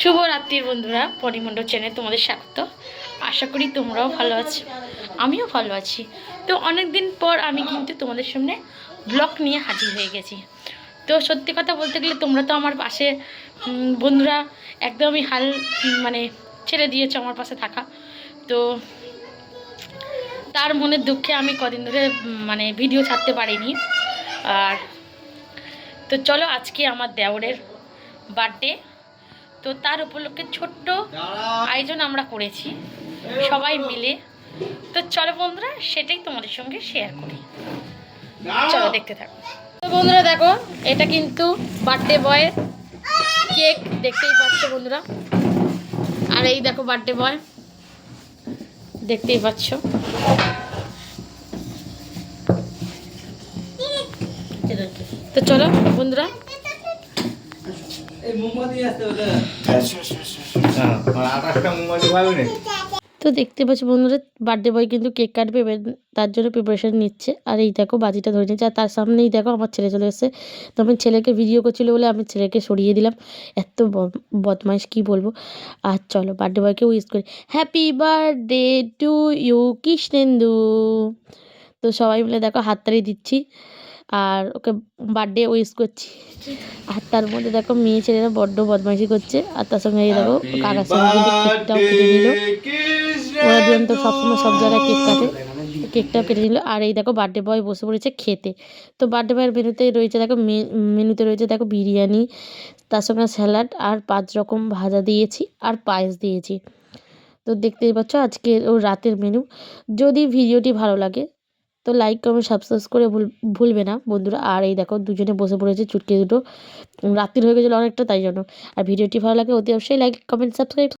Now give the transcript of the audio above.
শুভরাত্রির বন্ধুরা, পরিমণ্ডল চ্যানেল তোমাদের স্বাগত। আশা করি তোমরাও ভালো আছো। আমিও ভালো আছি। তো অনেক দিন পর আমি কিন্তু তোমাদের সামনে ব্লগ নিয়ে হাজির হয়ে গেছি। তো সত্যি কথা বলতে গেলে তোমরা তো আমার পাশে বন্ধুরা একদমই হাল মানে ছেড়ে দিয়েছ আমার পাশে থাকা। তো তার মনের দুঃখে আমি কদিন ধরে মানে ভিডিও ছাড়তে পারিনি। আর তো চলো আজকে আমার দেওরের বার্থডে তো তার উপলক্ষে ছোট্ট আয়োজন আমরা করেছি সবাই মিলে। তো চলো বন্ধুরা সেটাই তোমাদের সঙ্গে শেয়ার করি। চলো দেখতে থাকো। তো বন্ধুরা দেখো এটা কিন্তু বার্থডে বয়ের কেক দেখতেই পাচ্ছ বন্ধুরা। আর এই দেখো বার্থডে বয় দেখতেই পাচ্ছ। তো চলো বন্ধুরা এই মোমবাতি আসতে ওটা হ্যাঁ মানে আকাশটা মোমবাতি পাবে না তো দেখতে পাচ্ছি বন্ধুরা বার্থডে বয় কিন্তু কেক কাটবে, এবার তার জন্য প্রিপারেশন নিচ্ছে। আর এই দেখো, বাজিটা ধরে নিচ্ছে। আর তার সামনেই দেখো, আমার ছেলে চলে এসেছে। তো আমি ছেলেকে ভিডিও করছিল বলে আমি ছেলেকে সরিয়ে দিলাম। এত বদমাইশ, কি বলব? আর চলো বার্থডে বয়কে উইশ করি। Happy birthday to you Krishnendu তো সবাই মিলে দেখো, হাততালি দিচ্ছি। আর ওকে বার্থডে উইশ করছি। আর তার মধ্যে দেখো মেয়ে ছেলেরা বড্ড বদমাইশি করছে। আর তার সঙ্গে এই দেখো কাকার সঙ্গে কেকটাও কেটে নিল। ওরা দুজন তো সবসময় সব জায়গায় কেক কাটে। কেকটাও কেটে নিল। আর এই দেখো বার্থডে বয় বসে পড়েছে খেতে। তো বার্থডে বয়ের মেনুতেই রয়েছে দেখো মে- মেনুতে রয়েছে দেখো বিরিয়ানি তার সঙ্গে স্যালাড আর পাঁচ রকম ভাজা দিয়েছি আর পায়েস দিয়েছি। তো দেখতেই পাচ্ছ আজকের ও রাতের মেনু যদি ভিডিওটি ভালো লাগে তো লাইক কমেন্ট সাবস্ক্রাইব করে ভুল, ভুলবে না। বন্ধুরা, আর এই দেখো, দুজনে বসে পড়েছে চুটকি দুটো। রাত্রির হয়ে গেছিল অনেকটা, তাই জন্য। আর ভিডিওটি ভালো লাগে, অতি অবশ্যই লাইক কমেন্ট সাবস্ক্রাইব